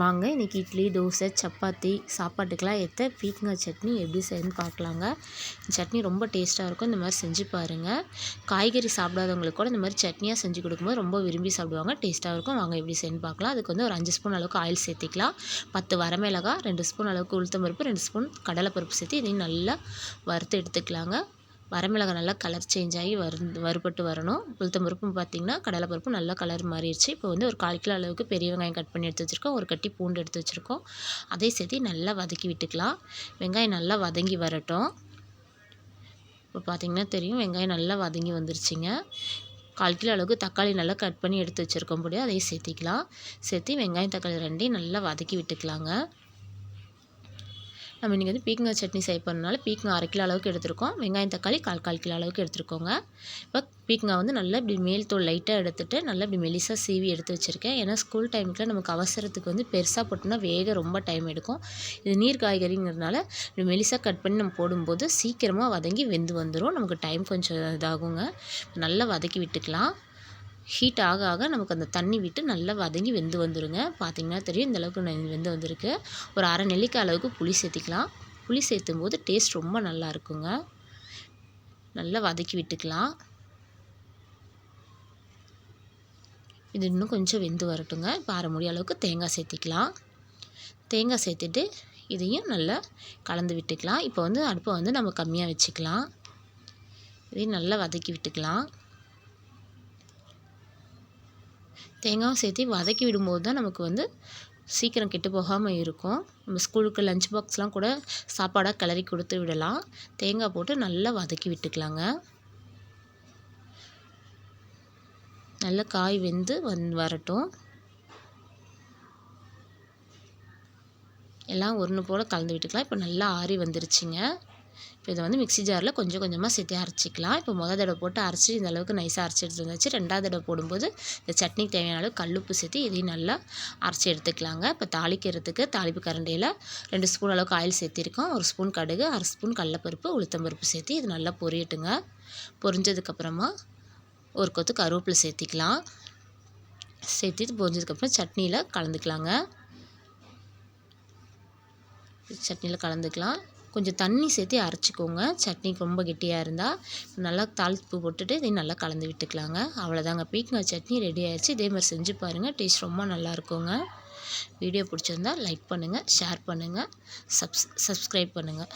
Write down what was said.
வாங்க இன்றைக்கி இட்லி தோசை சப்பாத்தி சாப்பாட்டுக்கெலாம் ஏற்ற பீக்கங்காய் சட்னி எப்படி செய்யணும்னு பார்க்கலாங்க. சட்னி ரொம்ப டேஸ்ட்டாக இருக்கும். இந்த மாதிரி செஞ்சு பாருங்கள் காய்கறி சாப்பிடாதவங்களுக்கு கூட இந்த மாதிரி சட்னியாக செஞ்சு கொடுக்கும்போது ரொம்ப விரும்பி சாப்பிடுவாங்க. டேஸ்ட்டாக இருக்கும். வாங்க எப்படி செய்யணும்னு பார்க்கலாம். அதுக்கு வந்து ஒரு அஞ்சு ஸ்பூன் அளவுக்கு ஆயில் சேர்த்திக்கலாம். பத்து வரமிளகா ரெண்டு ஸ்பூன் அளவுக்கு உளுத்தம்பருப்பு ரெண்டு ஸ்பூன் கடலைப்பருப்பு சேர்த்து இதையும் நல்லா வறுத்து எடுத்துக்கலாங்க. வரமிளகாய் நல்லா கலர் சேஞ்ச் ஆகி வரு வறுபட்டு வரணும். உளுத்தம் பருப்பும் பார்த்திங்கன்னா கடலை பருப்பும் நல்லா கலர் மாறிடுச்சு. இப்போ வந்து ஒரு கால் கிலோ அளவுக்கு பெரிய வெங்காயம் கட் பண்ணி எடுத்து வச்சுருக்கோம் ஒரு கட்டி பூண்டு எடுத்து வச்சுருக்கோம் அதே சேர்த்து நல்லா வதக்கி விட்டுக்கலாம். வெங்காயம் நல்லா வதங்கி வரட்டும். இப்போ பார்த்திங்கன்னா தெரியும் வெங்காயம் நல்லா வதங்கி வந்துருச்சுங்க. கால் கிலோ அளவுக்கு தக்காளி நல்லா கட் பண்ணி எடுத்து வச்சுருக்கோம் முடியும் அதையும் சேர்த்திக்கலாம். சேர்த்து வெங்காயம் தக்காளி ரெண்டையும் நல்லா வதக்கி விட்டுக்கலாங்க. நம்ம இன்றைக்கி வந்து பீக்கங்காய் சட்னி செய்ய போகிறனால பீக்கங்காய் அரை கிலோ அளவுக்கு எடுத்துருக்கோம். வெங்காயம் தக்காளி கால் கால் கிலோ அளவுக்கு எடுத்துருக்கோங்க. இப்போ பீக்கங்காய் வந்து நல்லா இப்படி மேல் தோல் லைட்டாக எடுத்துகிட்டு நல்லா இப்படி மெலிசாக சீவி எடுத்து வச்சுருக்கேன். ஏன்னா ஸ்கூல் டைமுக்குலாம் நமக்கு அவசரத்துக்கு வந்து பெருசாக போட்டோம்னா வேக ரொம்ப டைம் எடுக்கும். இது நீர் காய்கறிங்கிறதுனால இப்படி மெலிசாக கட் பண்ணி நம்ம போடும்போது சீக்கிரமாக வதங்கி வெந்து வந்துடும் நமக்கு டைம் கொஞ்சம் இதாகுங்க. நல்லா வதக்கி விட்டுக்கலாம். ஹீட் ஆக ஆக நமக்கு அந்த தண்ணி விட்டு நல்லா வதங்கி வெந்து வந்துடுங்க பார்த்திங்கன்னா தெரியும் இந்தளவுக்கு வெந்து வந்திருக்கு. ஒரு அரை நெல்லிக்காய் அளவுக்கு புளி சேர்த்திக்கலாம். புளி சேர்த்தும் போது டேஸ்ட் ரொம்ப நல்லா இருக்குங்க. நல்லா வதக்கி விட்டுக்கலாம். இது இன்னும் கொஞ்சம் வெந்து வரட்டுங்க. இப்போ அரை முடிய அளவுக்கு தேங்காய் சேர்த்திக்கலாம். தேங்காய் சேர்த்துட்டு இதையும் நல்லா கலந்து விட்டுக்கலாம். இப்போ வந்து அடுப்பை வந்து நம்ம கம்மியாக வச்சுக்கலாம். இதையும் நல்லா வதக்கி விட்டுக்கலாம். தேங்காயும் சேர்த்து வதக்கி விடும்போது தான் நமக்கு வந்து சீக்கிரம் கெட்டு போகாமல் இருக்கும். நம்ம ஸ்கூலுக்கு லஞ்ச் பாக்ஸ்லாம் கூட சாப்பாடாக கிளறி கொடுத்து விடலாம். தேங்காய் போட்டு நல்லா வதக்கி விட்டுக்கலாங்க. நல்லா காய் வெந்து வந் வரட்டும். எல்லாம் ஒன்று போல் கலந்து விட்டுக்கலாம். இப்போ நல்லா ஆறி வந்துருச்சுங்க. இப்போ இதை வந்து மிக்ஸி ஜாரில் கொஞ்சம் கொஞ்சமாக சேர்த்து அரைச்சிக்கலாம். இப்போ மொதல் தடவை போட்டு அரைச்சி இந்த அளவுக்கு நைஸாக அரைச்சி எடுத்து வந்தாச்சு. ரெண்டாவது தடவை போடும்போது இந்த சட்னிக்கு தேவையான அளவு கல்லுப்பு சேர்த்து இதையும் நல்லா அரைச்சி எடுத்துக்கலாங்க. இப்போ தாளிக்கிறதுக்கு தாளிப்பு கரண்டியில் ரெண்டு ஸ்பூன் அளவுக்கு ஆயில் சேர்த்திருக்கோம். ஒரு ஸ்பூன் கடுகு அரை ஸ்பூன் கடலப்பருப்பு உளுத்தம்பருப்பு சேர்த்து இது நல்லா பொரியட்டுங்க. பொரிஞ்சதுக்கப்புறமா ஒரு கொத்து கருவேப்பிலை சேர்த்திக்கலாம். சேர்த்து பொரிஞ்சதுக்கப்புறம் சட்னியில் கலந்துக்கலாங்க. சட்னியில் கலந்துக்கலாம். கொஞ்சம் தண்ணி சேர்த்து அரைச்சிக்கோங்க. சட்னி ரொம்ப கெட்டியாக இருந்தால் நல்லா தாளிப்பு போட்டுட்டு இதையும் நல்லா கலந்து விட்டுக்கலாங்க. அவ்வளோதாங்க பீக்கங்காய் சட்னி ரெடி ஆயிடுச்சு. இதே மாதிரி செஞ்சு பாருங்கள் டேஸ்ட் ரொம்ப நல்லா இருக்குங்க. வீடியோ பிடிச்சிருந்தா லைக் பண்ணுங்கள் ஷேர் பண்ணுங்கள் சப்ஸ் சப்ஸ்கிரைப் பண்ணுங்கள்